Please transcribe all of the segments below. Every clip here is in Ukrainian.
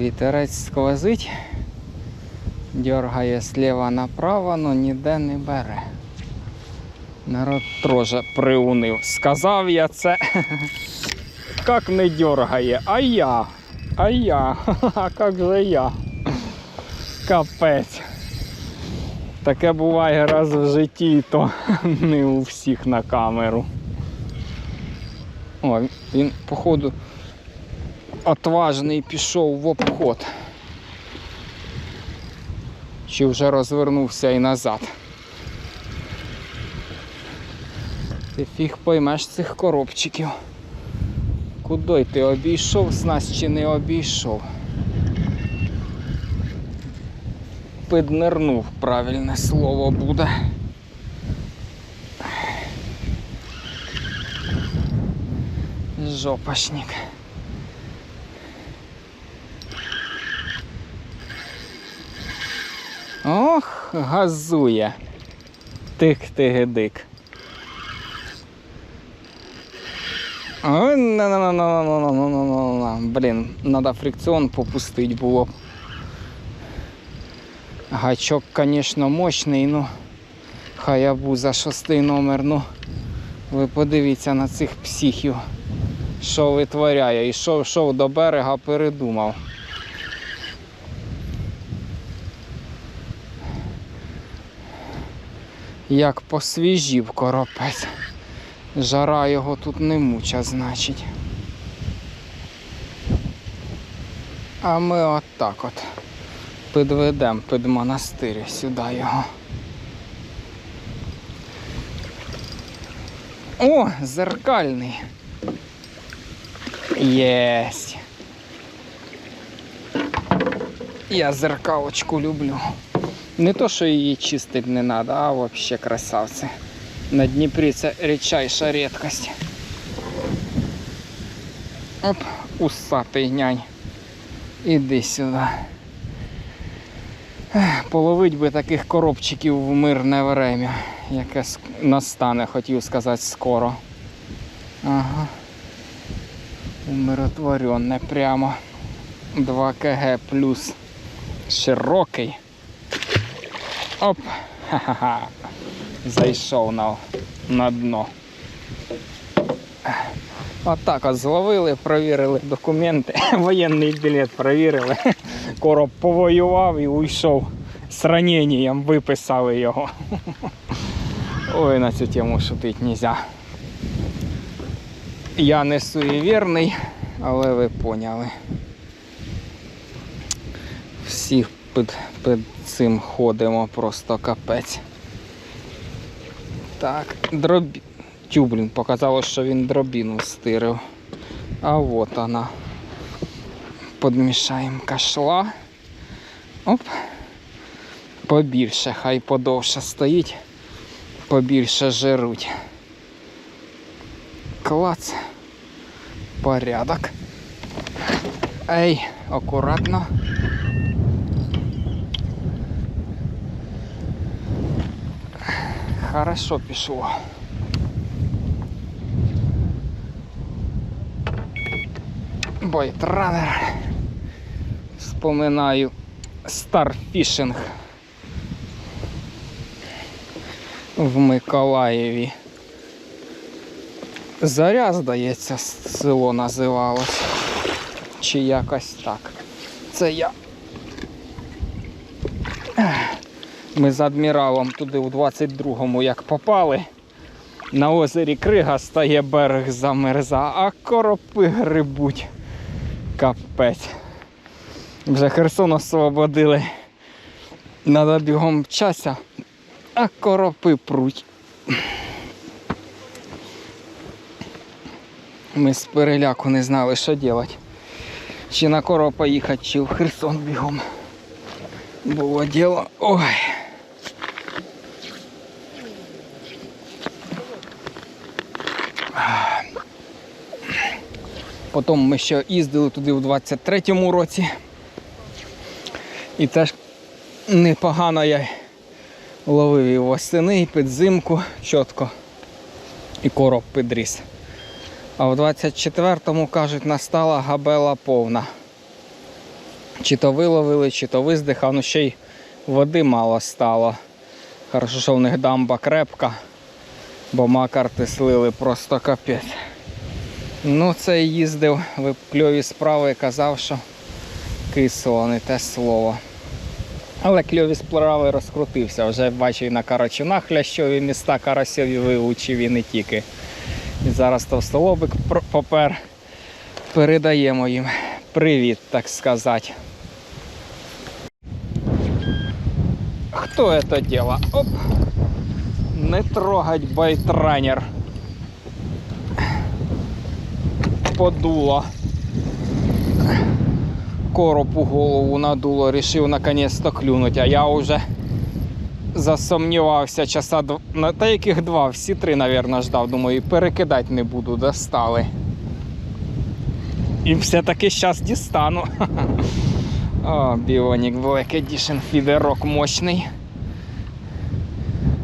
Вітерець сквозить, дергає зліва направо, но ніде не бере. Народ теж приунив. Сказав я це. Як не дергає, а я. А я. А як же я? Капець. Таке буває раз в житті, то не у всіх на камеру. О, він, походу, отважний пішов в обход. Чи вже розвернувся і назад. Ти фіг поймеш цих коробчиків. Куди ти обійшов з нас чи не обійшов? Піднирнув, правильне слово буде. Жопашник. Ох, газує. Тик ти гидик. Ой, на на на на на на на на на на Блін, треба фрикціон попустити було. б. Гачок, звісно, мощний, ну хаябуза шостий номер, ну ви подивіться на цих психів, що витворяє. Ішов, йшов до берега, передумав. Як посвіжів коропець. Жара його тут не муча, значить. А ми отак от підведемо під монастир сюди його. О, зеркальний. Єсть. Я зеркалочку люблю. Не то, що її чистити не треба, а взагалі красавці. На Дніпрі це рідчайша рідкость. Оп, усатий нянь. Іди сюди. Половить би таких коробчиків в мирне время, яке настане, хотів сказати, скоро. Ага. Умиротворене прямо. 2 кг плюс широкий. Оп! Ха-ха-ха. Зайшов на, на дно. Отак от зловили, провірили документи, воєнний білет провірили. Короб повоював і уйшов з раненням, виписали його. Ой, на цю тему шутити нельзя. Я не суєвірний, але ви поняли. Всі під, під цим ходимо просто капець. Так, дробі. Тю, блін, показало, що він дробіну стирив. А от вона. Подмішаємо кашла. Оп. Побільше, хай подовше стоїть, побільше жируть. Клац. Порядок. Ей, акуратно. Хорошо пішло. Бойтранер. Вспоминаю старфішинг в Миколаєві. Заря, здається, село називалось. Чи якось так. Це я. Ми з адміралом туди у 22-му як попали. На озері Крига стає берег замерза, а коропи грибуть. Капець. Вже Херсон освободили. Надо бігом чася, а коропи пруть. Ми з переляку не знали, що робити. Чи на коропа їхати, чи в Херсон бігом. Було діло. Ой. Потім ми ще їздили туди у 23-му році. І теж непогано я ловив і восени, і підзимку чітко. І короб підріс. А в 24-му, кажуть, настала габела повна. Чи то виловили, чи то виздихав, ну ще й води мало стало. Хорошо, що в них дамба крепка, бо макарти слили просто капець. Ну, це їздив в кльові справи і казав, що кисло, не те слово. Але кльові справи розкрутився. Вже бачив на карачунах лящові міста карасьові вивчив і не тільки. І зараз товстолобик попер. Передаємо їм привіт, так сказати. Хто это дело? Оп! Не трогать байтранер. Подуло. Коропу голову надуло, рішив наконец-то клюнуть, а я вже засумнівався часа дв... та яких два, всі три, мабуть, ждав. Думаю, і перекидати не буду, достали. І все-таки зараз дістану. О, Bionic Black Edition фідерок мощний.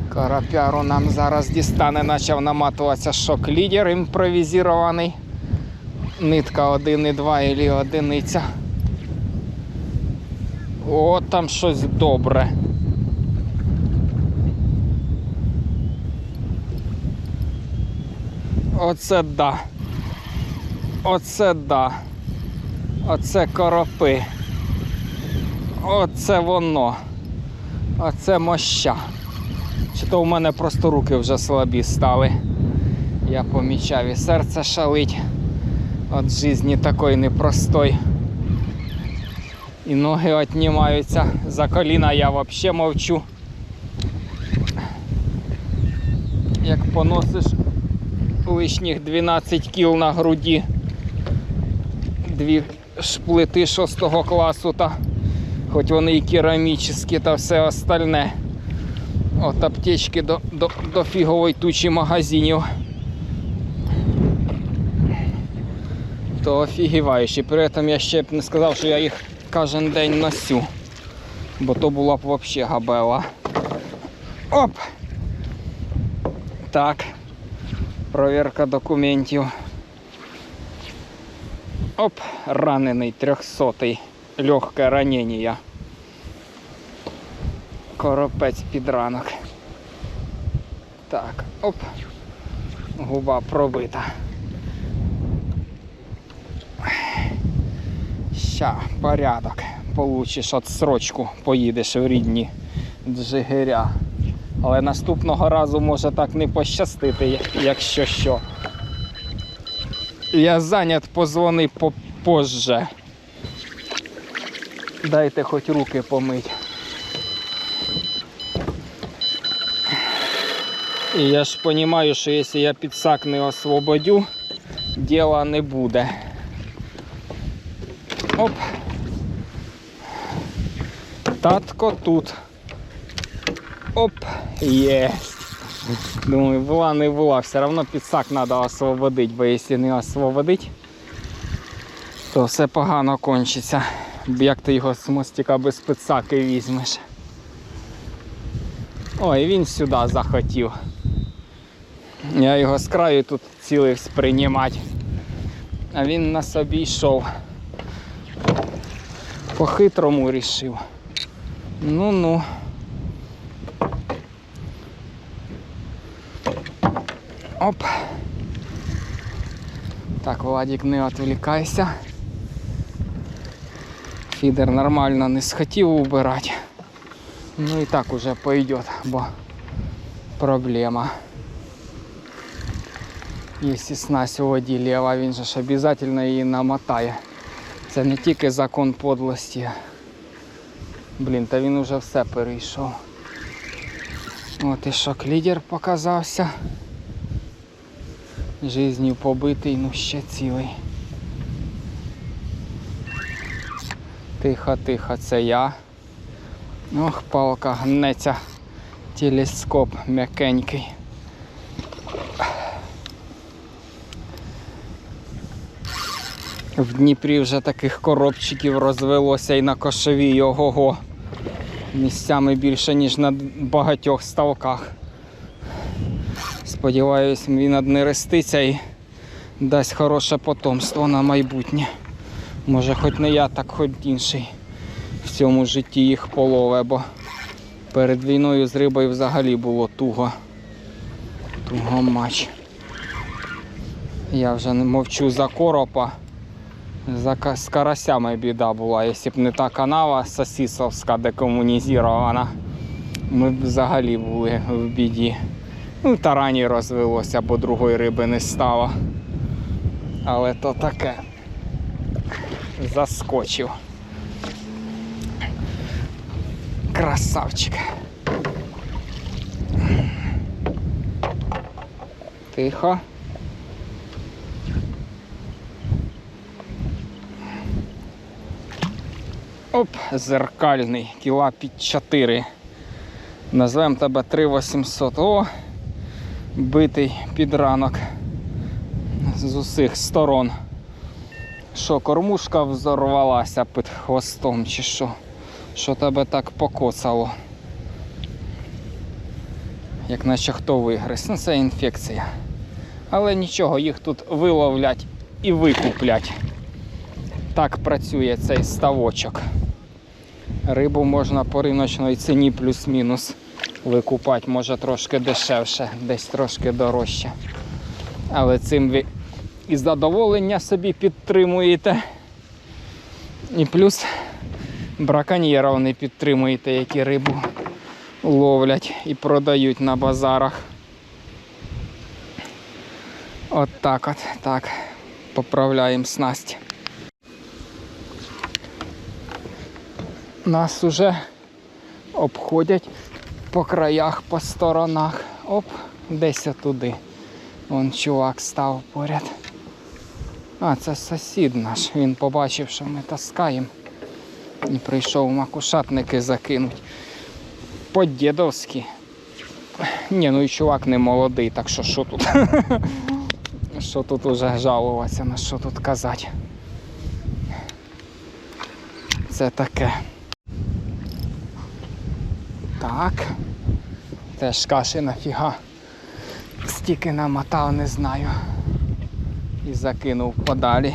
Карапяру нам зараз дістане, почав наматуватися шок-лідер імпровізований. Нитка 1,2 і одиниця. О, там щось добре. Оце да. Оце да. Оце коропи. Оце воно. Оце моща. Чи то в мене просто руки вже слабі стали. Я помічав і серце шалить. От житті такої непростой. І ноги отнімаються. За коліна я взагалі мовчу. Як поносиш лишніх 12 кіл на груді. Дві шплити 6 класу, та хоч вони і керамічні та все остальне. От аптечки до, до, до фігової тучі магазинів. То офігіваючі. При этом я ще б не сказав, що я їх кожен день носю. Бо то була б взагалі габела. Оп! Так. Провірка документів. Оп, ранений трьохсотий. Легке ранення. Коропець під ранок. Так, оп. Губа пробита. Ща, порядок. Получиш отсрочку, поїдеш в рідні Джигиря. Але наступного разу може так не пощастити, якщо що. Я зайнят, позвони попозже. Дайте хоч руки помить. І я ж розумію, що якщо я підсак не освободю, діла не буде. Оп. Татко тут. Оп, єсть. Думаю, була не була, все одно підсак треба освободити, бо якщо не освободити, то все погано кончиться. Як ти його з мостика без підсаки візьмеш. Ой, він сюди захотів. Я його з краю тут цілився приймати. А він на собі йшов. По-хитрому рішив. Ну-ну. Оп. Так, Владик, не відволікайся. Фідер нормально не схотів убирати. Ну і так уже пойдет, бо проблема. Якщо снасть у воді ліва, він же ж обов'язково її намотає. Це не тільки закон подлості. Блін, та він уже все перейшов. От і шок лідер показався. Жизнью побитий, ну ще цілий. Тихо, тихо, це я. Ох, палка гнеться. Телескоп м'якенький. В Дніпрі вже таких коробчиків розвелося і на кошовій ого-го. Місцями більше, ніж на багатьох ставках. Сподіваюсь, він однереститься і дасть хороше потомство на майбутнє. Може хоч не я, так хоч інший в цьому житті їх полове, бо перед війною з рибою взагалі було туго. Туго матч. Я вже не мовчу за коропа. З карасями біда була. Якщо б не та канава сосісовська декомунізована, ми б взагалі були в біді. Ну, тарані розвелося, бо другої риби не стало. Але то таке. Заскочив. Красавчик. Тихо. Оп, зеркальний, кіла під 4. Назвемо тебе 3800. О, битий під ранок з усіх сторон. Що, кормушка взорвалася під хвостом чи що? Що тебе так покоцало? Як наче хто вигриз. Ну це інфекція. Але нічого, їх тут виловлять і викуплять. Так працює цей ставочок. Рибу можна по риночній ціні плюс-мінус викупати, може трошки дешевше, десь трошки дорожче. Але цим ви і задоволення собі підтримуєте. І плюс браконьєрів не підтримуєте, які рибу ловлять і продають на базарах. От так от, так. Поправляємо снасть. Нас уже обходять по краях, по сторонах. Оп, десь туди. Вон чувак став поряд. А, це сусід наш. Він побачив, що ми таскаємо. І прийшов макушатники закинуть. По-дідовськи. Ні, ну і чувак не молодий, так що що тут? Що тут уже жалуватися, на що тут казати? Це таке. Так. Теж каші нафіга. Стільки намотав, не знаю. І закинув подалі.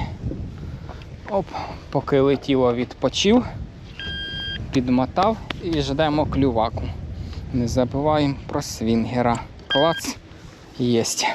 Оп, поки летіло відпочив, підмотав і ждемо клюваку. Не забуваємо про свінгера. Клац. Єсть.